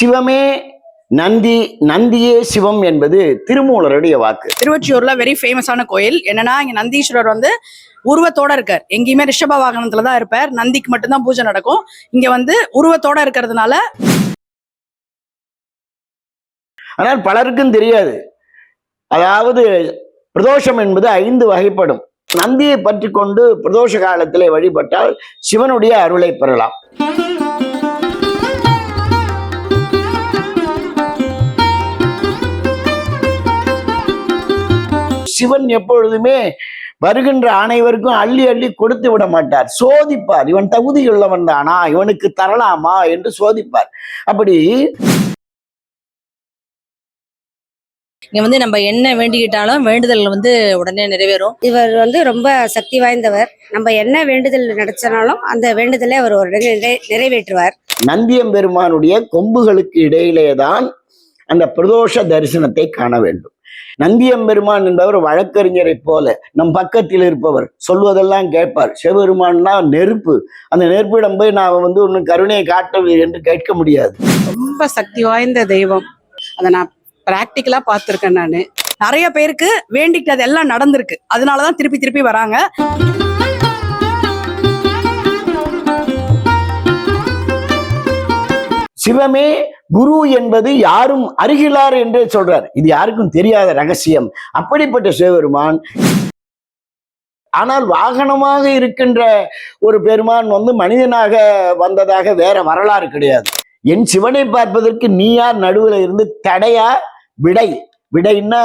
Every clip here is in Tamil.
சிவமே நந்தி நந்தியே சிவம் என்பது திருமூலருடைய வாக்கு. திருவொற்றியூர்ல வெரி ஃபேமஸான கோயில். என்னன்னா இங்க நந்தீஸ்வரர் வந்து உருவத்தோட இருக்கார். எங்கேயுமே ரிஷப வாகனத்துல தான் இருப்பார். நந்திக்கு மட்டும்தான் பூஜை நடக்கும். இங்க வந்து உருவத்தோட இருக்கிறதுனால ஆனால் பலருக்கும் தெரியாது. அதாவது பிரதோஷம் என்பது ஐந்து வகைப்படும். நந்தியை பற்றி கொண்டு பிரதோஷ காலத்திலே வழிபட்டால் சிவனுடைய அருளை பெறலாம். சிவன் எப்பொழுதுமே வருகின்ற அனைவருக்கும் அள்ளி அள்ளி கொடுத்து விட மாட்டார். சோதிப்பார். இவன் தகுதி உள்ளவன் தானா? இவனுக்கு தரலாமா? என்று சோதிப்பார். அப்படி இங்க வந்து நம்ம என்ன வேண்டிக்கிட்டாலும் வேண்டுதல் வந்து உடனே நிறைவேறும். இவர் வந்து ரொம்ப சக்தி வாய்ந்தவர். நம்ம என்ன வேண்டுதல் நினைச்சனாலும் அந்த வேண்டுதலை அவர் உடனே நிறை- நிறைவேற்றுவார். நந்தியம்பெருமானுடைய கொம்புகளுக்கு இடையிலே தான் அந்த பிரதோஷ தரிசனத்தை காண வேண்டும். நந்தியம்பெருமான் என்பவர் வழக்கறிஞரை போல நம் பக்கத்தில் இருப்பவர். சொல்வதெல்லாம் கேட்பார். சிவபெருமான்னா நெருப்பு. அந்த நெருப்பிடம் போய் நான் வந்து ஒன்றும் கருணையை காட்டவில்லை என்று கேட்க முடியாது. ரொம்ப சக்தி வாய்ந்த தெய்வம். அதை நான் பிராக்டிக்கலா பார்த்துருக்கேன் நான். நிறைய பேருக்கு வேண்டிக்கிட்டது எல்லாம் நடந்திருக்கு. அதனாலதான் திருப்பி திருப்பி வராங்க. சிவமே குரு என்பது யாரும் அருகிலார் என்றே சொல்றார். இது யாருக்கும் தெரியாத ரகசியம். அப்படிப்பட்ட சிவபெருமான் ஆனால் வாகனமாக இருக்கின்ற ஒரு பெருமான் வந்து மனிதனாக வந்ததாக வேற வரலாறு கிடையாது. என் சிவனை பார்ப்பதற்கு நீ யார் நடுவில் இருந்து தடையா? விடை. விடைன்னா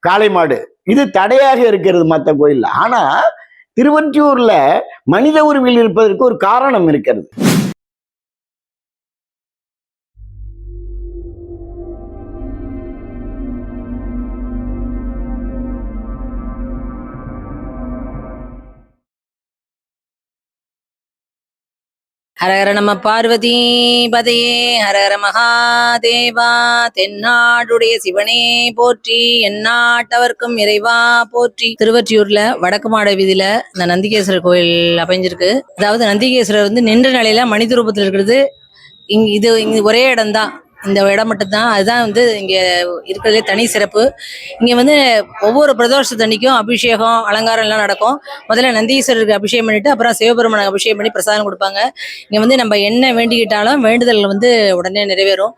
காளை மாடு. இது தடையாக இருக்கிறது மற்ற கோயில்ல. ஆனா திருவற்றியூர்ல மனித உருவில் இருப்பதற்கு ஒரு காரணம் இருக்கிறது. ஹரஹர நம பார்வதி பதையே ஹரஹர மகாதேவா தென்னாடுடைய சிவனே போற்றி எந்நாட்டவர்க்கும் இறைவா போற்றி. திருவற்றியூர்ல வடக்கு மாட வீதியில இந்த நந்திகேஸ்வரர் கோயில் அமைஞ்சிருக்கு. அதாவது நந்திகேஸ்வரர் வந்து நின்ற நிலையில மனித ரூபத்தில் இருக்கிறது. இங்க இது இங்க ஒரே இடம்தான். இந்த இடம் மட்டும்தான். அதுதான் வந்து இங்கே இருக்கிறதுலே தனி சிறப்பு. இங்கே வந்து ஒவ்வொரு பிரதோஷத்தன்னைக்கும் அபிஷேகம் அலங்காரம் எல்லாம் நடக்கும். முதல்ல நந்தீஸ்வரருக்கு அபிஷேகம் பண்ணிட்டு அப்புறம் சிவபெருமானுக்கு அபிஷேகம் பண்ணி பிரசாதம் கொடுப்பாங்க. இங்கே வந்து நம்ம என்ன வேண்டிக்கிட்டாலும் வேண்டுதல் வந்து உடனே நிறைவேறும்.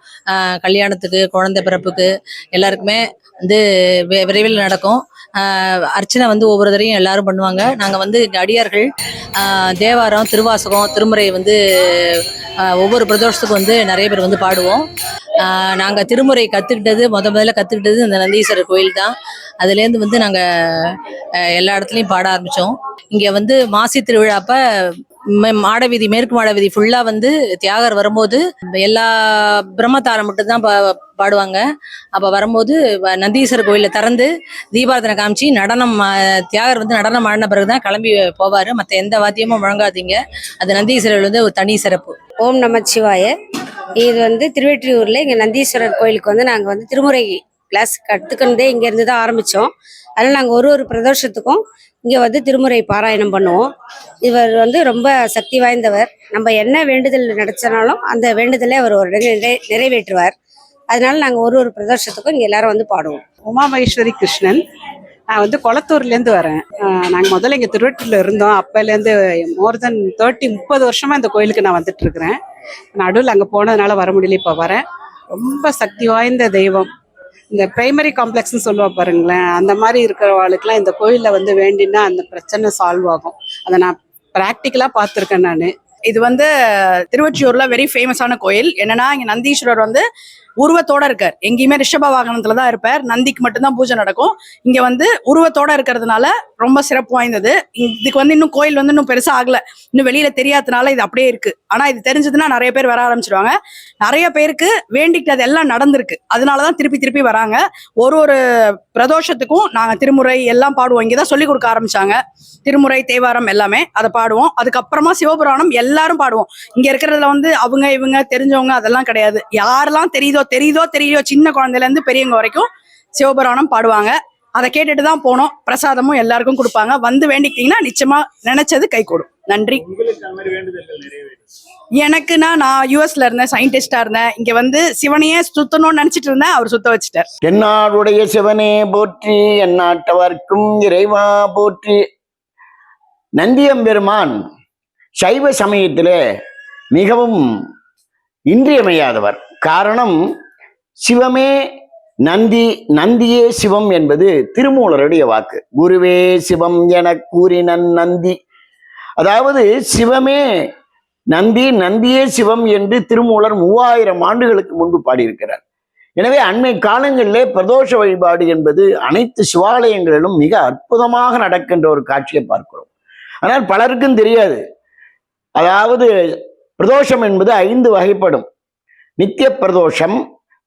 கல்யாணத்துக்கு குழந்தை பிறப்புக்கு எல்லாருக்குமே வந்து வி- விரைவில் நடக்கும். அர்ச்சனை வந்து ஒவ்வொரு தரையும் எல்லாரும் பண்ணுவாங்க. நாங்கள் வந்து இங்க அடியார்கள் தேவாரம் திருவாசகம் திருமுறை வந்து ஒவ்வொரு பிரதோஷத்துக்கும் வந்து நிறைய பேர் வந்து பாடுவோம். நாங்கள் திருமுறை கற்றுக்கிட்டது முத முதல்ல கற்றுக்கிட்டது இந்த நந்தீஸ்வரர் கோயில் தான் அதுலேருந்து வந்து நாங்கள் எல்லா இடத்துலையும் பாட ஆரம்பித்தோம் இங்கே வந்து மாசி திருவிழாப்ப ம- மாடவீதி மேற்கு மாடவீதி ஃபுல்லா வந்து தியாகர் வரும்போது எல்லா பிரம்மதாரம் மட்டும் தான் பா- பாடுவாங்க. அப்ப வரும்போது நந்தீஸ்வரர் கோயில திறந்து தீபாரதனை காமிச்சு நடனம் தியாகர் வந்து நடனம் ஆடின பிறகுதான் கிளம்பி போவாரு. மற்ற எந்த வாத்தியமும் முழங்காதீங்க. அது நந்தீஸ்வரர் வந்து ஒரு தனி சிறப்பு. ஓம் நமச்சிவாய. இது வந்து திருவெற்றியூர்ல இங்க நந்தீஸ்வரர் கோயிலுக்கு வந்து நாங்க வந்து திருமுறை கிளாஸ் கற்றுக்கணுதே இங்க இருந்து தான் ஆரம்பிச்சோம். அதனால நாங்க ஒரு ஒரு பிரதோஷத்துக்கும் இங்க வந்து திருமுறை பாராயணம் பண்ணுவோம். இவர் வந்து ரொம்ப சக்தி வாய்ந்தவர். நம்ம என்ன வேண்டுதல் நினைச்சனாலும் அந்த வேண்டுதலை அவர் ஒரு நிறை- நிறைவேற்றுவார். அதனால நாங்க ஒரு ஒரு பிரதோஷத்துக்கும் இங்க எல்லாரும் வந்து பாடுவோம். உமா மகேஸ்வரி கிருஷ்ணன். நான் வந்து குளத்தூர்லேருந்து வரேன். நாங்கள் முதல்ல இங்கே திருவட்டூர்ல இருந்தோம். அப்போலேருந்து மோர் தென் தேர்ட்டி முப்பது வருஷமாக இந்த கோயிலுக்கு நான் வந்துட்டுருக்குறேன் நடுவில் அங்கே போனதுனால வர முடியல. இப்போ வரேன். ரொம்ப சக்தி வாய்ந்த தெய்வம். இந்த பிரைமரி காம்ப்ளெக்ஸ்னு சொல்லுவா பாருங்களேன். அந்த மாதிரி இருக்கிறவளுக்குலாம் இந்த கோயிலில் வந்து வேண்டினா அந்த பிரச்சனை சால்வ் ஆகும். அதை நான் ப்ராக்டிக்கலாக பார்த்துருக்கேன் நான். இது வந்து திருவொற்றியூரில் வெரி ஃபேமஸான கோயில். என்னன்னா இங்க நந்தீஸ்வரர் வந்து உருவத்தோட இருக்கார். எங்கேயுமே ரிஷப வாகனத்துல தான் இருப்பார். நந்திக்கு மட்டும்தான் பூஜை நடக்கும். இங்க வந்து உருவத்தோட இருக்கிறதுனால ரொம்ப சிறப்பு வாய்ந்தது. இதுக்கு வந்து இன்னும் கோயில் வந்து இன்னும் பெருசா ஆகல. இன்னும் வெளியில தெரியாதனால இது அப்படியே இருக்கு. ஆனா இது தெரிஞ்சதுன்னா நிறைய பேர் வர ஆரம்பிச்சிருவாங்க. நிறைய பேருக்கு வேண்டிக்கிட்டது எல்லாம் நடந்திருக்கு. அதனாலதான் திருப்பி திருப்பி வராங்க. ஒரு ஒரு பிரதோஷத்துக்கும் நாங்க திருமுறை எல்லாம் பாடுவோம். இங்கதான் சொல்லி கொடுக்க ஆரம்பிச்சாங்க. திருமுறை தேவாரம் எல்லாமே அதை பாடுவோம். அதுக்கப்புறமா சிவபுராணம் எல்லாரும் பாடுவோம். இங்க இருக்கிறதுல வந்து அவங்க இவங்க தெரிஞ்சவங்க அதெல்லாம் கிடையாது. யாரெல்லாம் தெரியுதோ தெரியுதோ தெரியலையோ சின்ன குழந்தையில இருந்து பெரியவங்க வரைக்கும் சிவபுராணம் பாடுவாங்க. அதை கேட்டுட்டு தான் போனோம். பிரசாதமும் எல்லாருக்கும் கொடுப்பாங்க. வந்து வேண்டிக்கிட்டீங்கன்னா நிச்சயமா நினைச்சது கை கூடும். நன்றி. எனக்குன்னா நான் யூஎஸ்ல இருந்தேன். சயின்டிஸ்டா இருந்தேன். இங்க வந்து சிவனையே சுத்தணும்னு நினைச்சிட்டு இருந்தேன். அவர் சுத்த வச்சுட்டார். தென்னாடுடைய சிவனே போற்றி எந்நாட்டவர்க்கும் இறைவா போற்றி. நந்தியம்பெருமான் சைவ சமயத்திலே மிகவும் இன்றியமையாதவர். காரணம் சிவமே நந்தி நந்தியே சிவம் என்பது திருமூலருடைய வாக்கு. குருவே சிவம் என கூறினன் நந்தி. அதாவது சிவமே நந்தி நந்தியே சிவம் என்று திருமூலர் மூவாயிரம் ஆண்டுகளுக்கு முன்பு பாடியிருக்கிறார். எனவே அண்மை காலங்களிலே பிரதோஷ வழிபாடு என்பது அனைத்து சிவாலயங்களிலும் மிக அற்புதமாக நடக்கின்ற ஒரு காட்சியை பார்க்கிறோம். ஆனால் பலருக்கும் தெரியாது. அதாவது பிரதோஷம் என்பது ஐந்து வகைப்படும். நித்திய பிரதோஷம்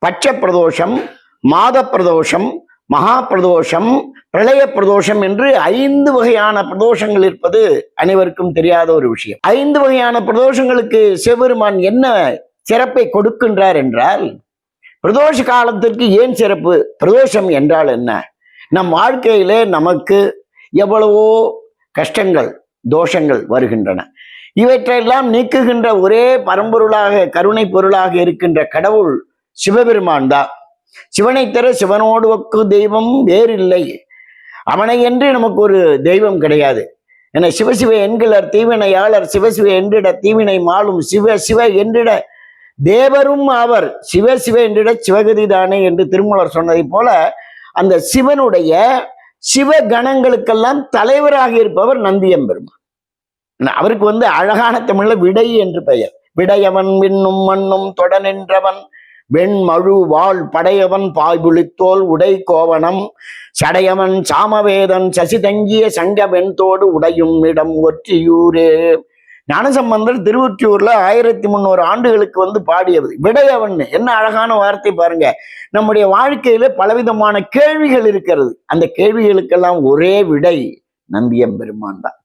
பட்ச பிரதோஷம் மாத பிரதோஷம் மகா பிரதோஷம் பிரளய பிரதோஷம் என்று ஐந்து வகையான பிரதோஷங்கள் இருப்பது அனைவருக்கும் தெரியாத ஒரு விஷயம். ஐந்து வகையான பிரதோஷங்களுக்கு சிவபெருமான் என்ன சிறப்பை கொடுக்கின்றார் என்றால் பிரதோஷ காலத்திற்கு ஏன் சிறப்பு? பிரதோஷம் என்றால் என்ன? நம் வாழ்க்கையிலே நமக்கு எவ்வளவோ கஷ்டங்கள் தோஷங்கள் வருகின்றன. இவற்றையெல்லாம் நீக்குகின்ற ஒரே பரம்பொருளாக கருணை பொருளாக இருக்கின்ற கடவுள் சிவபெருமான் தான். சிவனை தர சிவனோடு ஒக்கு தெய்வம் வேறில்லை. அவனை என்று நமக்கு ஒரு தெய்வம் கிடையாது. என சிவசிவ என்கிலர் தீவினையாளர் சிவசிவ என்றிட தீவினை மாளும் சிவ சிவ என்றிட தேவரும் அவர் சிவ சிவ என்றிட சிவகதி தானே என்று திருமூலர் சொன்னதைப் போல அந்த சிவனுடைய சிவ கணங்களுக்கெல்லாம் தலைவராக இருப்பவர் நந்தியம்பெருமான். அவருக்கு வந்து அழகான தமிழ்ல விடை என்று பெயர். விடையவன் விண்ணும் மண்ணும் தொட நின்றவன் வெண்மழு வாழ் படையவன் பாய்புளித்தோல் உடை கோவணம் சடையவன் சாமவேதன் சசி தங்கிய சங்க வெண்தோடு உடையும் இடம் ஒற்றியூரே. ஞானசம்பந்தர் திருவொற்றியூர்ல ஆயிரத்தி முந்நூறு ஆண்டுகளுக்கு வந்து பாடியது. விடையவன் என்ன அழகான வார்த்தை பாருங்க. நம்முடைய வாழ்க்கையில பலவிதமான கேள்விகள் இருக்கிறது. அந்த கேள்விகளுக்கெல்லாம் ஒரே விடை நந்தியம்பெருமான் தான்.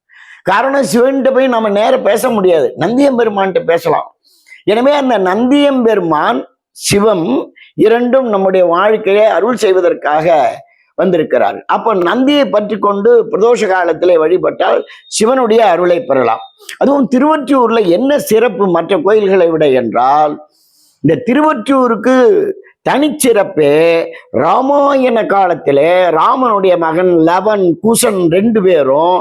காரணம் சிவன்கிட்ட போய் நம்ம நேர பேச முடியாது. நந்தியம்பெருமான்கிட்ட பேசலாம். எனவே அந்த நந்தியம்பெருமான் சிவம் இரண்டும் நம்முடைய வாழ்க்கையை அருள் செய்வதற்காக வந்திருக்கிறார். அப்போ நந்தியை பற்றி கொண்டு பிரதோஷ காலத்திலே வழிபட்டால் சிவனுடைய அருளை பெறலாம். அதுவும் திருவற்றியூர்ல என்ன சிறப்பு மற்ற கோயில்களை விட என்றால் இந்த திருவற்றியூருக்கு தனிச்சிறப்பே ராமாயண காலத்திலே ராமனுடைய மகன் லவன் கூசன் ரெண்டு பேரும்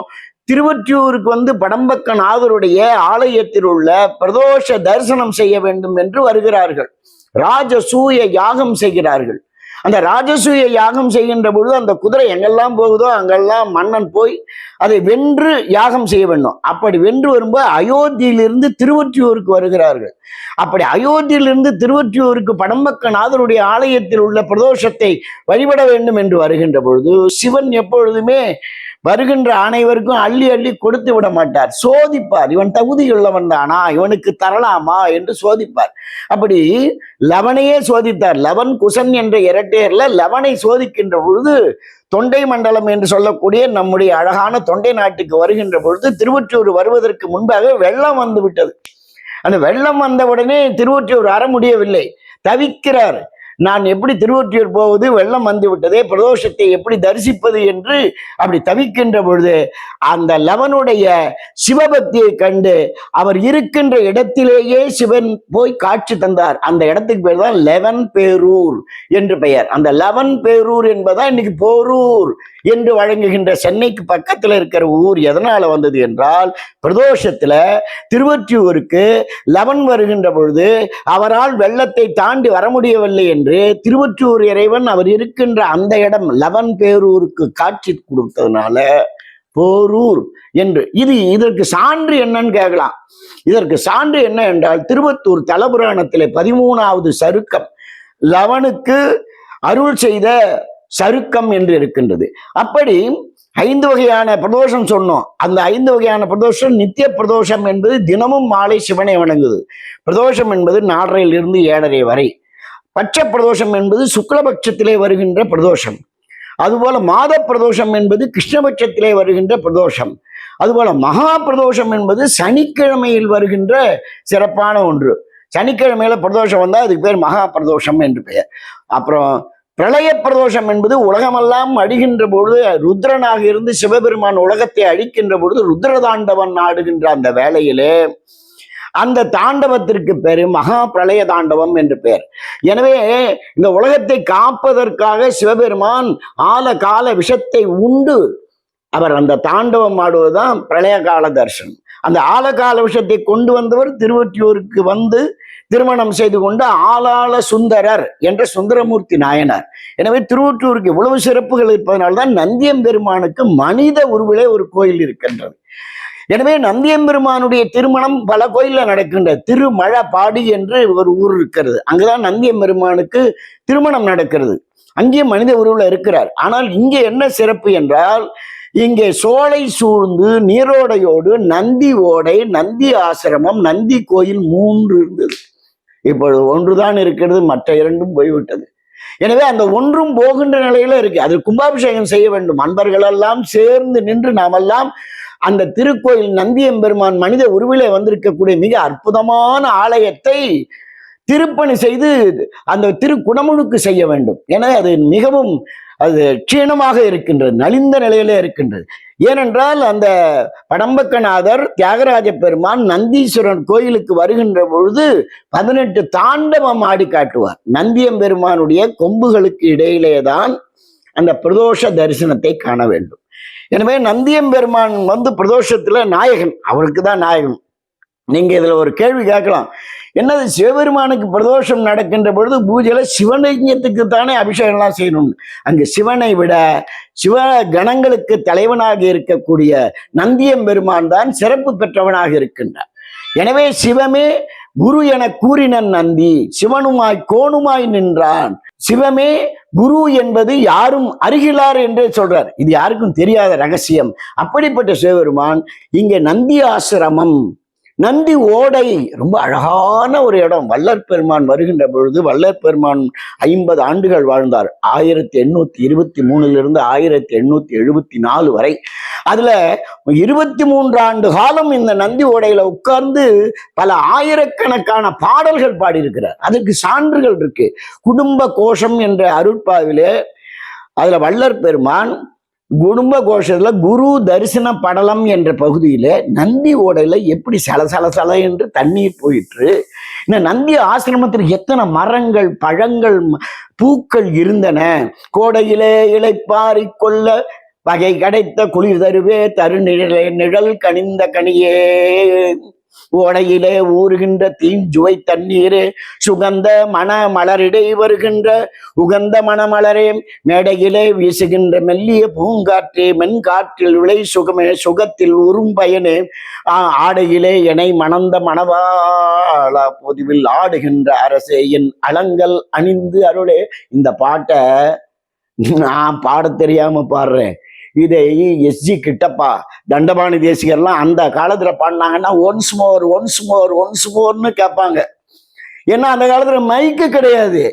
திருவற்றியூருக்கு வந்து படம்பக்க நாதருடைய ஆலயத்தில் உள்ள பிரதோஷ தரிசனம் செய்ய வேண்டும் என்று வருகிறார்கள். ராஜசூய யாகம் செய்கிறார்கள். அந்த ராஜசூய யாகம் செய்கின்ற பொழுது அந்த குதிரை எங்கெல்லாம் போகுதோ அங்கெல்லாம் மன்னன் போய் அதை வென்று யாகம் செய்ய வேண்டும். அப்படி வென்று வரும்போது அயோத்தியிலிருந்து திருவற்றியூருக்கு வருகிறார்கள். அப்படி அயோத்தியிலிருந்து திருவற்றியூருக்கு படம்பக்க நாதருடைய ஆலயத்தில் உள்ள பிரதோஷத்தை வழிபட வேண்டும் என்று வருகின்ற பொழுது சிவன் எப்பொழுதுமே வருகின்ற அனைவருக்கும் அள்ளி அள்ளி கொடுத்து விட மாட்டார். சோதிப்பார். இவன் தகுதி உள்ளவன் தானா? இவனுக்கு தரலாமா? என்று சோதிப்பார். அப்படி லவனையே சோதித்தார். லவன் குசன் என்ற இரட்டையர்ல லவனை சோதிக்கின்ற பொழுது தொண்டை மண்டலம் என்று சொல்லக்கூடிய நம்முடைய அழகான தொண்டை நாட்டுக்கு வருகின்ற பொழுது திருவொற்றியூர் வருவதற்கு முன்பாக வெள்ளம் வந்து விட்டது. அந்த வெள்ளம் வந்தவுடனே திருவொற்றியூர் அற முடியவில்லை. தவிக்கிறார். நான் எப்படி திருவொற்றியூர் போவது வெள்ளம் வந்து விட்டதே பிரதோஷத்தை எப்படி தரிசிப்பது என்று அப்படி தவிக்கின்ற பொழுது அந்த லவனுடைய சிவபக்தியை கண்டு அவர் இருக்கின்ற இடத்திலேயே சிவன் போய் காட்சி தந்தார். அந்த இடத்துக்கு பேர் தான் லெவன் பேரூர் என்று பெயர். அந்த லெவன் பேரூர் என்பதா இன்னைக்கு போரூர் என்று வழங்குகின்ற சென்னைக்கு பக்கத்துல இருக்கிற ஊர் எதனால வந்தது என்றால் பிரதோஷத்துல திருவொற்றியூருக்கு லவன் வருகின்ற பொழுது அவரால் வெள்ளத்தை தாண்டி வர முடியவில்லை என்று திருவொற்றியூர் இறைவன் அவர் இருக்கின்ற அந்த இடம் லவன் பேரூருக்கு காட்சி கொடுத்ததுனால போரூர் என்று. இது இதற்கு சான்று என்னன்னு கேட்கலாம். இதற்கு சான்று என்ன என்றால் திருவத்தூர் தலபுராணத்திலே பதிமூணாவது சருக்கம் லவனுக்கு அருள் செய்த சருக்கம் என்று இருக்கின்றது. அப்படி ஐந்து வகையான பிரதோஷம் சொன்னோம். அந்த ஐந்து வகையான பிரதோஷம் நித்திய பிரதோஷம் என்பது தினமும் மாலை சிவனை வணங்குது. பிரதோஷம் என்பது நாலரையிலிருந்து ஏழரை வரை. பட்ச பிரதோஷம் என்பது சுக்லபட்சத்திலே வருகின்ற பிரதோஷம். அதுபோல மாத பிரதோஷம் என்பது கிருஷ்ணபட்சத்திலே வருகின்ற பிரதோஷம். அதுபோல மகா பிரதோஷம் என்பது சனிக்கிழமையில் வருகின்ற சிறப்பான ஒன்று. சனிக்கிழமையில பிரதோஷம் வந்தால் அதுக்கு பேர் மகா பிரதோஷம் என்று பெயர். அப்புறம் பிரளய பிரதோஷம் என்பது உலகமெல்லாம் அழிகின்ற பொழுது ருத்ரனாக இருந்து சிவபெருமான் உலகத்தை அழிக்கின்ற பொழுது ருத்ரதாண்டவன் ஆடுகின்ற அந்த வேலையிலே அந்த தாண்டவத்திற்கு பேரு மகா பிரளய தாண்டவம் என்று பெயர் எனவே இந்த உலகத்தை காப்பதற்காக சிவபெருமான் ஆல கால விஷத்தை உண்டு. அவர் அந்த தாண்டவம் ஆடுவதுதான் பிரளய கால தரிசனம். அந்த ஆலகால விஷத்தை கொண்டு வந்தவர் திருவொற்றியூருக்கு வந்து திருமணம் செய்து கொண்ட ஆளாள சுந்தரர் என்ற சுந்தரமூர்த்தி நாயனார். எனவே திருவொற்றியூருக்கு இவ்வளவு சிறப்புகள் இருப்பதனால்தான் நந்தியம்பெருமானுக்கு மனித உருவிலே ஒரு கோயில் இருக்கின்றது. எனவே நந்தியம்பெருமானுடைய திருமணம் பல கோயில்ல நடக்கின்ற திருமழபாடி என்று ஒரு ஊர் இருக்கிறது. அங்குதான் நந்தியம்பெருமானுக்கு திருமணம் நடக்கிறது. அங்கே மனித உருவில் இருக்கிறார். ஆனால் இங்கே என்ன சிறப்பு என்றால் இங்கே சோலை சூழ்ந்து நீரோடையோடு நந்தி ஓடை நந்தி ஆசிரமம் நந்தி கோயில் மூன்று இருந்தது. இப்பொழுது ஒன்றுதான் இருக்கிறது மற்ற இரண்டும் போய்விட்டது. எனவே அந்த ஒன்றும் போகின்ற நிலையில இருக்கு. அது கும்பாபிஷேகம் செய்ய வேண்டும். அன்பர்களெல்லாம் சேர்ந்து நின்று நாமெல்லாம் அந்த திருக்கோயில் நந்தியம்பெருமான் மனித உருவிலே வந்திருக்கக்கூடிய மிக அற்புதமான ஆலயத்தை திருப்பணி செய்து அந்த திருக்குணமுழுக்கு செய்ய வேண்டும். என அது மிகவும் அது க்ஷீணமாக இருக்கின்றது நலிந்த நிலையிலே இருக்கின்றது. ஏனென்றால் அந்த படம்பக்கநாதர் தியாகராஜ பெருமான் நந்தீஸ்வரன் கோயிலுக்கு வருகின்ற பொழுது பதினெட்டு தாண்டவம் ஆடி காட்டுவார். நந்தியம்பெருமானுடைய கொம்புகளுக்கு இடையிலே தான் அந்த பிரதோஷ தரிசனத்தை காண வேண்டும். எனவே நந்தியம் பெருமான் வந்து பிரதோஷத்துல நாயகன். அவருக்கு தான் நாயகன். நீங்க இதுல ஒரு கேள்வி கேட்கலாம். என்னது சிவபெருமானுக்கு பிரதோஷம் நடக்கின்ற பொழுது பூஜையில சிவலிங்கத்துக்கு தானே அபிஷேகம்லாம் செய்யணும். அங்கு சிவனை விட சிவ கணங்களுக்கு தலைவனாக இருக்கக்கூடிய நந்தியம்பெருமான் தான் சிறப்பு பெற்றவனாக இருக்கின்றார். எனவே சிவமே குரு என கூறினன் நந்தி சிவனுமாய் கோணுமாய் நின்றான். சிவமே குரு என்பது யாரும் அருகிலார் என்றே சொல்றார். இது யாருக்கும் தெரியாத ரகசியம். அப்படிப்பட்ட சிவபெருமான் இங்கே நந்தி ஆசிரமம் நந்தி ஓடை. ரொம்ப அழகான ஒரு இடம். வல்லர் பெருமான் வருகின்ற பொழுது வள்ளற் பெருமான் ஐம்பது ஆண்டுகள் வாழ்ந்தார். ஆயிரத்தி எண்ணூத்தி இருபத்தி மூணுல ஆயிரத்தி எண்ணூத்தி எழுபத்தி நாலு வரை. அதுல இருபத்தி மூன்று ஆண்டு காலம் இந்த நந்தி ஓடையில உட்கார்ந்து பல ஆயிரக்கணக்கான பாடல்கள் பாடியிருக்கிறார். அதற்கு சான்றுகள் இருக்கு. குடும்ப கோஷம் என்ற அருட்பாவிலே அதுல வல்லர் பெருமான் குடும்ப கோஷத்துல குரு தரிசன படலம் என்ற பகுதியில நந்தி ஓடையில் எப்படி சல சல சல என்று தண்ணீர் போயிற்று. இந்த நந்தி ஆசிரமத்தில் எத்தனை மரங்கள் பழங்கள் பூக்கள் இருந்தன? கோடையிலே இழைப்பாரி கொள்ள வகை கிடைத்த குளிர் தருவே தருநிழலே நிழல் கனிந்த கனியே. ஓடையிலே ஊறுகின்ற தீஞ்சுவை தண்ணீரே சுகந்த மன மலரிடை வருகின்ற உகந்த மணமலரே மேடையிலே வீசுகின்ற மெல்லிய பூங்காற்றே மென் காற்றில் விளை சுகமே சுகத்தில் உறும் பயனே ஆடையிலே எனை மணந்த மணவாளா பொதுவில் ஆடுகின்ற அரசே என் அலங்கல் அணிந்து அருளே. இந்த பாட்டை நான் பாடத் தெரியாம பாடுறேன். இதை எஸ்ஜி கிட்டப்பா தண்டபாணி தேசிகர்லாம் அந்த காலத்துல பாடினாங்கன்னா once more once more once மோர்னு கேட்பாங்க. ஏன்னா அந்த காலத்துல மைக்கு கிடையாது.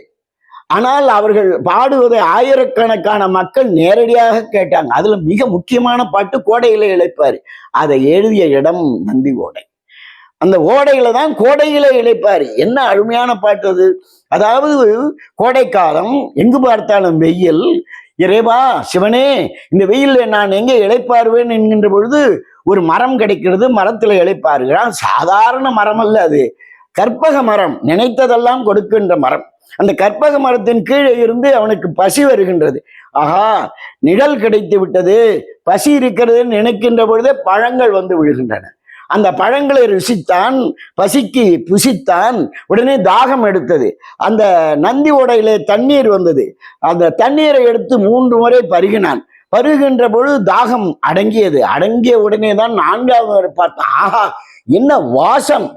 ஆனால் அவர்கள் பாடுவதை ஆயிரக்கணக்கான மக்கள் நேரடியாக கேட்டாங்க. அதுல மிக முக்கியமான பாட்டு கோடையில இழைப்பாரு. அதை எழுதிய இடம் நந்தி ஓடை. அந்த ஓடையில தான் கோடையில இழைப்பாரு. என்ன அருமையான பாட்டு அது. அதாவது கோடைக்காலம் எங்கு பார்த்தாலும் வெயில் இறைவா சிவனே இந்த வெயிலில் நான் எங்கே இழைப்பாருவேன் என்கின்ற பொழுது ஒரு மரம் கிடைக்கிறது மரத்தில் இழைப்பாருகிறான் சாதாரண மரம் அல்ல அது. கற்பக மரம் நினைத்ததெல்லாம் கொடுக்கின்ற மரம். அந்த கற்பக மரத்தின் கீழே இருந்து அவனுக்கு பசி வருகின்றது. ஆஹா நிழல் கிடைத்து விட்டது. பசி இருக்கிறது நினைக்கின்ற பொழுதே பழங்கள் வந்து விழுகின்றன. அந்த பழங்களை ருசித்தான் பசிக்கு புசித்தான் உடனே தாகம் எடுத்தது. அந்த நந்தி ஓடையிலே தண்ணீர் வந்தது. அந்த தண்ணீரை எடுத்து மூன்று முறை பருகினான். பருகின்ற பொழுது தாகம் அடங்கியது. அடங்கிய உடனே தான் நான்காவது முறை பார்த்தான். ஆஹா என்ன வாசம்!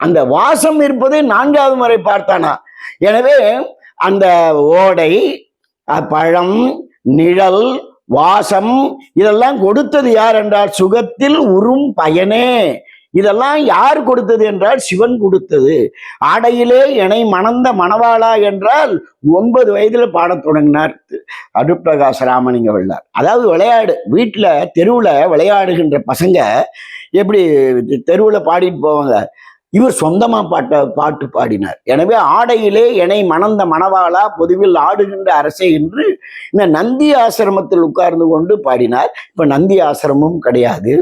அந்த வாசம் இருப்பதை நான்காவது முறை பார்த்தானா? எனவே அந்த ஓடை பழம் நிழல் வாசம். இதெல்லாம் கொடுத்தது யார் என்றால் சுகத்தில் உறும் பயனே. இதெல்லாம் யார் கொடுத்தது என்றால் சிவன் கொடுத்தது. ஆடையிலே என்னை மணந்த மணவாளா என்றால் ஒன்பது வயதுல பாடத் தொடங்கினார் அருட்பிரகாச ராமலிங்க வெள்ளார். அதாவது விளையாடு வீட்டுல தெருவுல விளையாடுகின்ற பசங்க எப்படி தெருவுல பாடிட்டு போவாங்க? இவர் சொந்தமா பாட்ட பாட்டு பாடினார். எனவே ஆடையிலே என்னை மணந்த மணவாளா பொதுவில் ஆடுகின்ற அரசே என்று இந்த நந்தி ஆசிரமத்தில் உட்கார்ந்து கொண்டு பாடினார். இப்ப நந்தி ஆசிரமும் கிடையாது.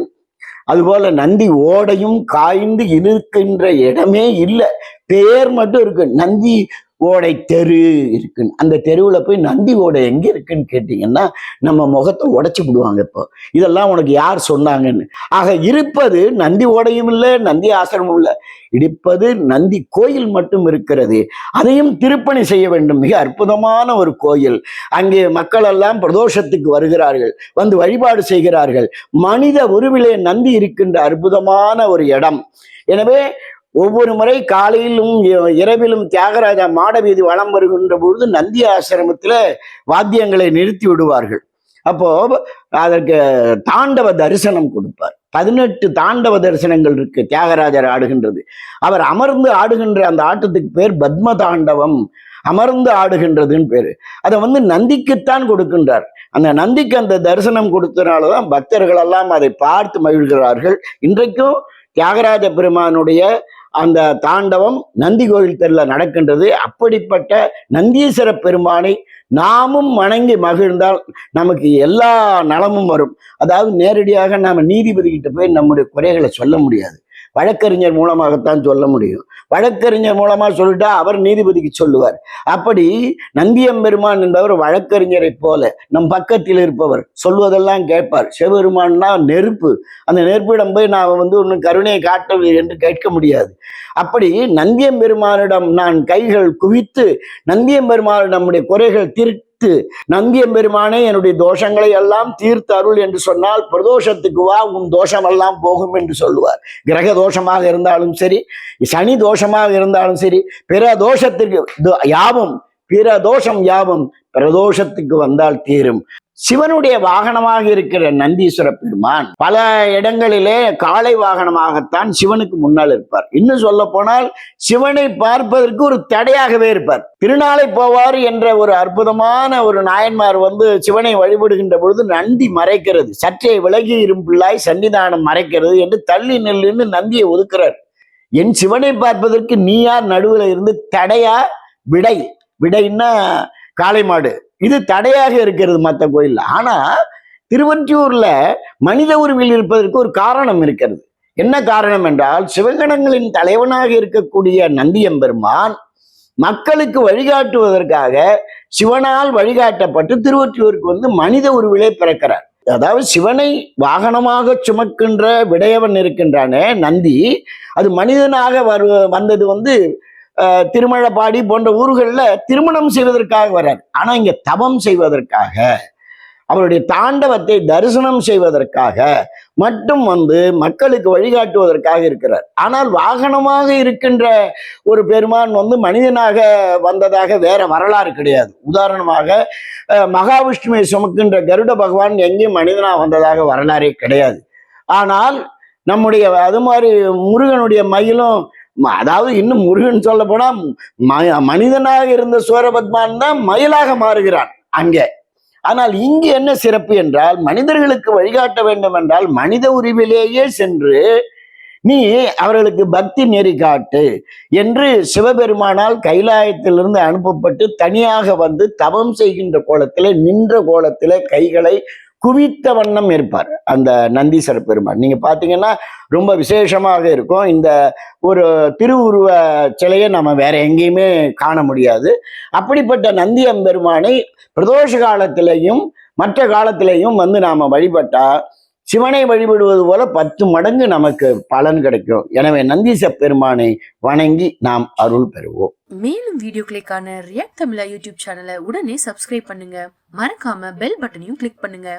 அதுபோல நந்தி ஓடையும் காய்ந்து இருக்கின்ற இடமே இல்லை. பேர் மட்டும் இருக்கு. நந்தி ஓடை தெரு இருக்குன்னு. அந்த தெருவில் போய் நந்தி ஓடை எங்கே இருக்குன்னு கேட்டிங்கன்னா நம்ம முகத்தை உடச்சி விடுவாங்க இப்போ. இதெல்லாம் உனக்கு யார் சொன்னாங்கன்னு. ஆக இருப்பது நந்தி ஓடையும் இல்லை நந்தி ஆசிரமும் இல்லை. இடிப்பது நந்தி கோயில் மட்டும் இருக்கிறது. அதையும் திருப்பணி செய்ய வேண்டும். மிக அற்புதமான ஒரு கோயில். அங்கே மக்கள் எல்லாம் பிரதோஷத்துக்கு வருகிறார்கள். வந்து வழிபாடு செய்கிறார்கள். மனித உருவிலே நந்தி இருக்கின்ற அற்புதமான ஒரு இடம். எனவே ஒவ்வொரு முறை காலையிலும் இ- இரவிலும் தியாகராஜா மாடவீதி வலம் வருகின்ற பொழுது நந்தி ஆசிரமத்தில் வாத்தியங்களை நிறுத்தி விடுவார்கள். அப்போ அதற்கு தாண்டவ தரிசனம் கொடுப்பார். பதினெட்டு தாண்டவ தரிசனங்கள் இருக்கு தியாகராஜர் ஆடுகின்றது. அவர் அமர்ந்து ஆடுகின்ற அந்த ஆட்டத்துக்கு பேர் பத்ம தாண்டவம். அமர்ந்து ஆடுகின்றதுன்னு பேரு. அதை வந்து நந்திக்குத்தான் கொடுக்கின்றார். அந்த நந்திக்கு அந்த தரிசனம் கொடுத்தனாலதான் பக்தர்கள் எல்லாம் அதை பார்த்து மகிழ்கிறார்கள். இன்றைக்கும் தியாகராஜ பெருமானுடைய அந்த தாண்டவம் நந்தி கோயில் தெருல நடக்கின்றது. அப்படிப்பட்ட நந்தீஸ்வர பெருமானை நாமும் வணங்கி மகிழ்ந்தால் நமக்கு எல்லா நலமும் வரும். அதாவது நேரடியாக நாம நீதிபதி கிட்ட போய் நம்முடைய குறைகளை சொல்ல முடியாது. வழக்கறிஞர் மூலமாகத்தான் சொல்ல முடியும். வழக்கறிஞர் மூலமா சொல்லிட்டா அவர் நீதிபதிக்கு சொல்லுவார். அப்படி நந்தியம்பெருமான் என்பவர் வழக்கறிஞரை போல நம் பக்கத்தில் இருப்பவர் சொல்வதெல்லாம் கேட்பார். சிவபெருமான்னா நெருப்பு. அந்த நெருப்பிடம் போய் நான் வந்து ஒன்றும் கருணையை காட்டவில்லை என்று கேட்க முடியாது. அப்படி நந்தியம்பெருமானிடம் நான் கைகள் குவித்து நந்தியம்பெருமானிடம் நம்முடைய குறைகள் தீர்த்து. நந்தியம்பெருமானே என்னுடைய தோஷங்களை எல்லாம் தீர்த்து அருள் என்று சொன்னால் பிரதோஷத்துக்கு வா உன் தோஷம் எல்லாம் போகும் என்று சொல்லுவார். கிரக தோஷமாக இருந்தாலும் சரி சனி தோஷமாக இருந்தாலும் சரி பிற தோஷத்திற்கு யாவும் பிற தோஷம் யாவும் பிரதோஷத்துக்கு வந்தால் தீரும். சிவனுடைய வாகனமாக இருக்கிற நந்தீஸ்வர பெருமான் பல இடங்களிலே காளை வாகனமாகத்தான் சிவனுக்கு முன்னால் இருப்பார். இன்னும் சொல்ல போனால் சிவனை பார்ப்பதற்கு ஒரு தடையாகவே இருப்பார். திருநாளை போவார் என்ற ஒரு அற்புதமான ஒரு நாயன்மார் வந்து சிவனை வழிபடுகின்ற பொழுது நந்தி மறைக்கிறது. சற்றே விலகி இரும்பிள்ளாய் சன்னிதானம் மறைக்கிறது என்று தள்ளி நெல்லுன்னு நந்தியை ஒதுக்கிறார். என் சிவனை பார்ப்பதற்கு நீ யார் நடுவில் இருந்து தடையா? விடை. விடைன்னா காளை மாடு. இது தடையாக இருக்கிறது மற்ற கோயில்ல. ஆனா திருவற்றியூர்ல மனித உருவில் இருப்பதற்கு ஒரு காரணம் இருக்கிறது. என்ன காரணம் என்றால் சிவகணங்களின் தலைவனாக இருக்கக்கூடிய நந்தியம்பெருமான் மக்களுக்கு வழிகாட்டுவதற்காக சிவனால் வழிகாட்டப்பட்டு திருவற்றியூருக்கு வந்து மனித உருவிலே பிறக்கிறார். அதாவது சிவனை வாகனமாக சுமக்கின்ற விடையவன் இருக்கின்றானே நந்தி அது மனிதனாக வரு வந்தது வந்து திருமழப்பாடி போன்ற ஊர்களில் திருமணம் செய்வதற்காக வரார். ஆனால் இங்கே தவம் செய்வதற்காக அவருடைய தாண்டவத்தை தரிசனம் செய்வதற்காக மட்டும் வந்து மக்களுக்கு வழிகாட்டுவதற்காக இருக்கிறார். ஆனால் வாகனமாக இருக்கின்ற ஒரு பெருமான் வந்து மனிதனாக வந்ததாக வேற வரலாறு கிடையாது. உதாரணமாக மகாவிஷ்ணுவை சுமக்கின்ற கருட பகவான் எங்கேயும் மனிதனாக வந்ததாக வரலாறே கிடையாது. ஆனால் நம்முடைய அது மாதிரி முருகனுடைய மயிலும் அதாவது இன்னும் முருகன் சொல்ல போனா ம- மனிதனாக இருந்த சூரபத்மான் தான் மயிலாக மாறுகிறான் அங்கே. ஆனால் இங்கு என்ன சிறப்பு என்றால் மனிதர்களுக்கு வழிகாட்ட வேண்டும் என்றால் மனித உரிவிலேயே சென்று நீ அவர்களுக்கு பக்தி நெறி காட்டு என்று சிவபெருமானால் கைலாயத்திலிருந்து அனுப்பப்பட்டு தனியாக வந்து தவம் செய்கின்ற கோலத்திலே நின்ற கோலத்திலே கைகளை குவித்த வண்ணம் இருப்பார் அந்த நந்தீஸ்வர பெருமான் நீங்க பாத்தீங்கன்னா ரொம்ப விசேஷமாக இருக்கும். இந்த ஒரு திருவுருவ சிலையை நம்ம வேற எங்கேயுமே காண முடியாது. அப்படிப்பட்ட நந்தி அம்பெருமானை பிரதோஷ காலத்திலையும் மற்ற காலத்திலையும் வந்து நாம வழிபட்டா சிவனை வழிபடுவது போல பத்து மடங்கு நமக்கு பலன் கிடைக்கும். எனவே நந்தீச பெருமானை வணங்கி நாம் அருள் பெறுவோம். மேலும் வீடியோக்களுக்கான ரியாக்ட் தமிழா யூடியூப் சேனலை உடனே சப்ஸ்கிரைப் பண்ணுங்க. மறக்காம பெல் பட்டனையும் கிளிக் பண்ணுங்க.